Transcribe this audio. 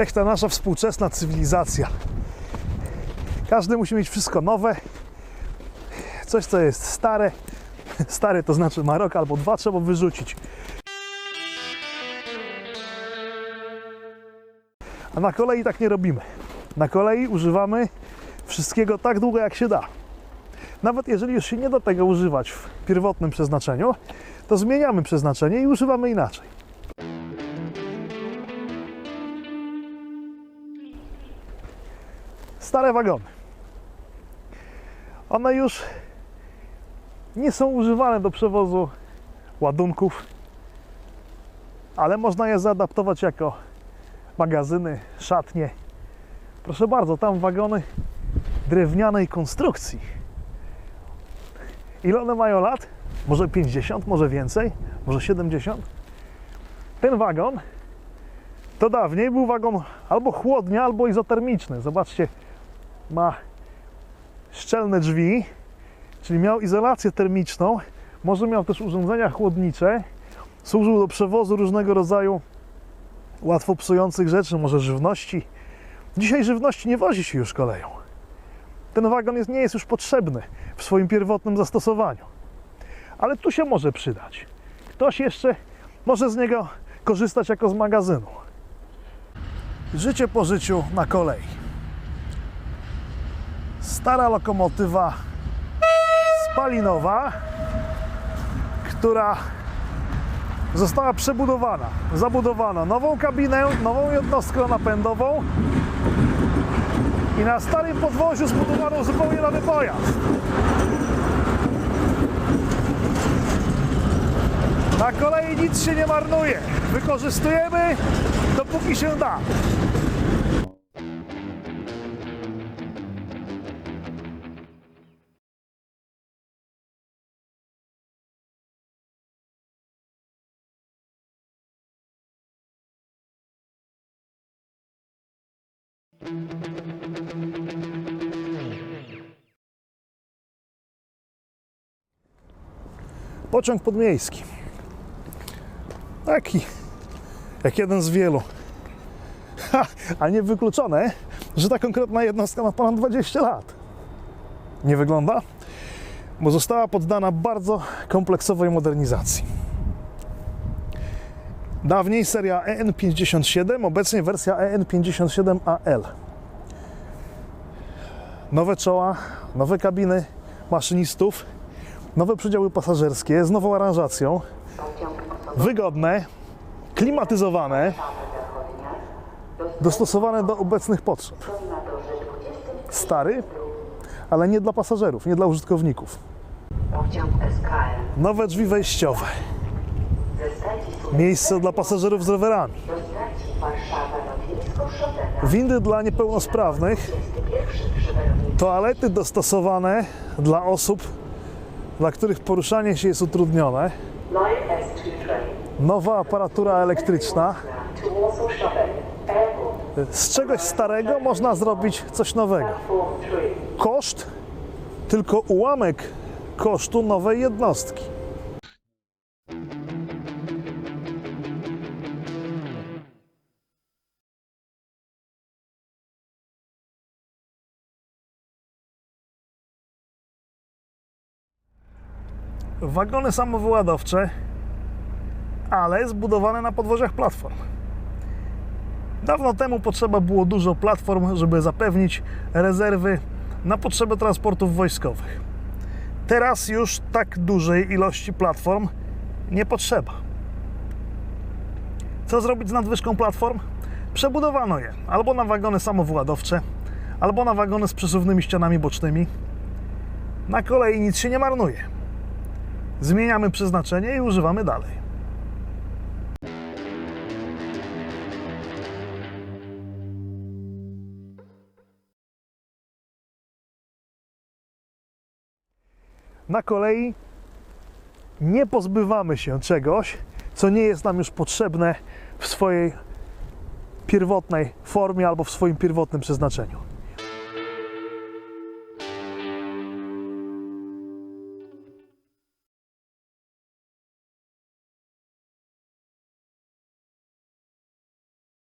Ech, ta nasza współczesna cywilizacja. Każdy musi mieć wszystko nowe. Coś, co jest stare. Stare to znaczy ma rok albo dwa, trzeba wyrzucić. A na kolei tak nie robimy. Na kolei używamy wszystkiego tak długo, jak się da. Nawet jeżeli już się nie da tego używać w pierwotnym przeznaczeniu, to zmieniamy przeznaczenie i używamy inaczej. Stare wagony. One już nie są używane do przewozu ładunków, ale można je zaadaptować jako magazyny, szatnie. Proszę bardzo, tam wagony drewnianej konstrukcji. Ile one mają lat? Może 50, może więcej, może 70? Ten wagon to dawniej był wagon albo chłodnia, albo izotermiczny. Zobaczcie, ma szczelne drzwi, czyli miał izolację termiczną, może miał też urządzenia chłodnicze, służył do przewozu różnego rodzaju łatwo psujących rzeczy, może żywności. Dzisiaj żywności nie wozi się już koleją. Ten wagon jest, nie jest już potrzebny w swoim pierwotnym zastosowaniu. Ale tu się może przydać. Ktoś jeszcze może z niego korzystać jako z magazynu. Życie po życiu na kolei. Stara lokomotywa spalinowa, która została przebudowana, zabudowana nową kabinę, nową jednostkę napędową i na starym podwoziu zbudowano zupełnie nowy pojazd. Na kolei nic się nie marnuje. Wykorzystujemy dopóki się da. Pociąg podmiejski. Taki, jak jeden z wielu. Ha, a nie wykluczone, że ta konkretna jednostka ma ponad 20 lat. Nie wygląda? Bo została poddana bardzo kompleksowej modernizacji. Dawniej seria E EN57, obecnie wersja E EN57AL. Nowe czoła, nowe kabiny maszynistów, nowe przydziały pasażerskie z nową aranżacją, wygodne, klimatyzowane, dostosowane do obecnych potrzeb. Stary, ale nie dla pasażerów, nie dla użytkowników. Nowe drzwi wejściowe, miejsce dla pasażerów z rowerami, windy dla niepełnosprawnych, 21 przyberownik toalety dostosowane dla osób, dla których poruszanie się jest utrudnione, Line S2 train nowa aparatura elektryczna. Z czegoś starego można zrobić coś nowego. Platform 3 Koszt tylko ułamek kosztu nowej jednostki. Wagony samowyładowcze, ale zbudowane na podwoziach platform. Dawno temu potrzeba było dużo platform, żeby zapewnić rezerwy na potrzeby transportów wojskowych. Teraz już tak dużej ilości platform nie potrzeba. Co zrobić z nadwyżką platform? Przebudowano je albo na wagony samowładowcze, albo na wagony z przesuwnymi ścianami bocznymi. Na kolei nic się nie marnuje. Zmieniamy przeznaczenie i używamy dalej. Na kolei nie pozbywamy się czegoś, co nie jest nam już potrzebne w swojej pierwotnej formie albo w swoim pierwotnym przeznaczeniu.